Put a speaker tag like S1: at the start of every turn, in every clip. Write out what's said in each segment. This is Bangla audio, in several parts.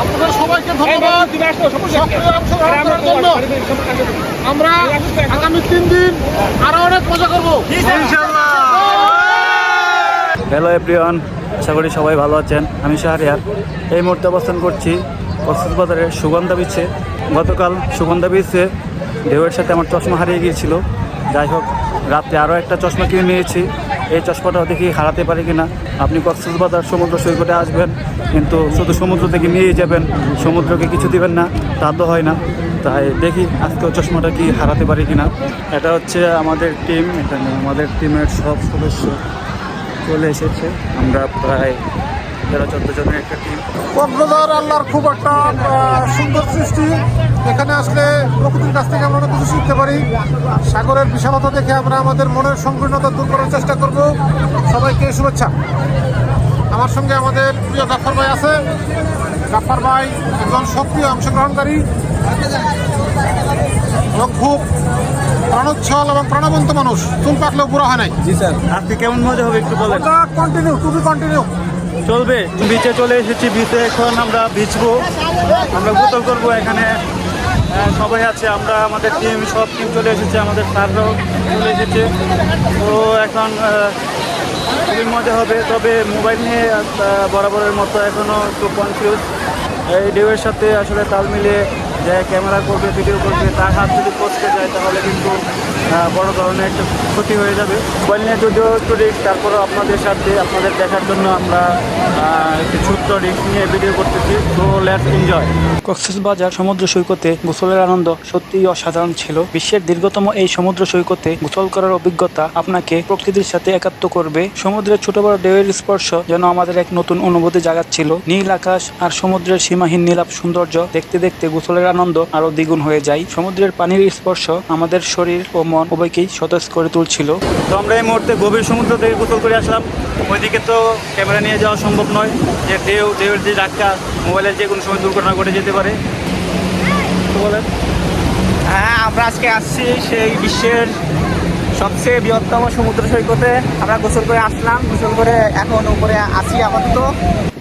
S1: আপনাদের সবাইকে ধন্যবাদ। সক্রিয় অংশগ্রহণ করার জন্য আমরা আগামী তিন দিন আরও অনেক মজা করব।
S2: হ্যালো এভরিওয়ান আশা করি সবাই ভালো আছেন। আমি শাহরিয়ার। এই মুহূর্তে অবস্থান করছি কক্সবাজারের সুগন্ধা বিচে গতকাল সুগন্ধা বিচে ঢেউয়ের সাথে আমার চশমা হারিয়ে গিয়েছিল। যাই হোক রাত্রে আরও একটা চশমা কিনে নিয়েছি। এই চশমাটাও দেখি হারাতে পারি কিনা। আপনি কক্সবাজার সমুদ্র সৈকতে আসবেন। কিন্তু শুধু সমুদ্র থেকে নিয়ে যাবেন, সমুদ্রকে কিছু দিবেন না, তা তো হয় না। তাই দেখি আজকেও চশমাটা কি হারাতে পারি কিনা। এটা হচ্ছে আমাদের টিম, এখানে আমাদের টিমের সব সদস্য চলে এসেছে। আমরা প্রায় তেরো, চোদ্দ জনের একটা টিম।
S1: কক্সবাজার আল্লাহর খুব একটা সুন্দর সৃষ্টি। এখানে আসলে প্রকৃতির কাছ থেকে আমরা অনেক কিছু শিখতে পারি। সাগরের বিশালতা দেখে আমরা আমাদের মনের সংকীর্ণতা দূর করার চেষ্টা করব। সবাইকে শুভেচ্ছা। আমার সঙ্গে আমাদের প্রিয় গাফার ভাই আছে। গাফার ভাই একজন সক্রিয় অংশগ্রহণকারী। এবং খুব প্রাণোচ্ছল এবং প্রাণবন্ত মানুষ। চুল পাকলেও বুড়া হয় নাই।
S2: জি স্যার আজকে কেমন মজা হবে একটু বলেন।
S1: কন্টিনিউ টু বি কন্টিনিউ
S2: চলবে বিচে চলে এসেছি বিচে এখন আমরা ভিজবো। আমরা গোসল করব এখানে। সবাই আছে আমরা আমাদের টিম সব টিম চলে এসেছে আমাদের স্যাররাও চলে এসেছে। তো এখন খুবই মজা হবে, তবে মোবাইল নিয়ে বরাবরের মতো এখনও একটু কনফিউজ এই ঢেউয়ের সাথে আসলে তাল মিলিয়ে যে ক্যামেরা করবে ভিডিও করবে, তার হাত যদি পচকে যায়, তাহলে কিন্তু বড় ধরনের একটা ক্ষতি হয়ে যাবে। মোবাইল নিয়ে যদিও একটু তারপরেও আপনাদের সাথে, আপনাদের দেখার জন্য আমরা একটি ছোট্ট রিস্ক নিয়ে ভিডিও করতেছি। তো লেটস এনজয় কক্সবাজার সমুদ্র সৈকতে গোসলের আনন্দ সত্যিই অসাধারণ ছিল। বিশ্বের দীর্ঘতম এই সমুদ্র সৈকতে গোসল করার অভিজ্ঞতা আপনাকে প্রকৃতির সাথে একাত্ম করবে। সমুদ্রের ছোট বড় ঢেউয়ের স্পর্শ যেন আমাদের এক নতুন অনুভূতি জাগাচ্ছিল। নীল আকাশ আর সমুদ্রের সীমাহীন নীলাপ সৌন্দর্য দেখতে দেখতে গোসলের আনন্দ আরও দ্বিগুণ হয়ে যায়। সমুদ্রের পানির স্পর্শ আমাদের শরীর ও মন উভয়কেই সতেজ করে তুলছিল। তো আমরা এই মুহূর্তে গভীর সমুদ্র থেকে গোসল করে আসলাম। ওইদিকে তো ক্যামেরা নিয়ে যাওয়া সম্ভব নয় যে ঢেউ ঢেউয়ের যে ধাক্কা মোবাইলের যে কোনো সময় দুর্ঘটনা ঘটে যেতে পারে। বলেন।
S3: হ্যাঁ আমরা আজকে আসছি সেই বিশ্বের সবচেয়ে বৃহত্তম সমুদ্র সৈকতে আমরা গোসল করে আসলাম। গোসল করে এখন উপরে আছি আপাতত।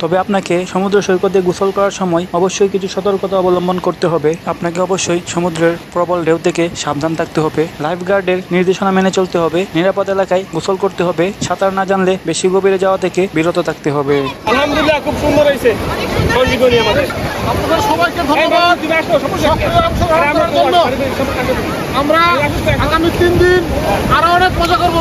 S2: তবে আপনাকে সমুদ্র সৈকতে গোসল করার সময় অবশ্যই কিছু সতর্কতা অবলম্বন করতে হবে। আপনাকে অবশ্যই সমুদ্রের প্রবল ঢেউ থেকে সাবধান থাকতে হবে। লাইফ গার্ডের নির্দেশনা মেনে চলতে হবে। নিরাপদ এলাকায় গোসল করতে হবে। সাঁতার না জানলে বেশি গভীরে যাওয়া থেকে বিরত থাকতে হবে।
S4: আলহামদুলিল্লাহ খুব সুন্দর হয়েছে।
S1: সবাইকে ধন্যবাদ। জন্য আমরা আগামী তিন দিন আরও অনেক মজা করব।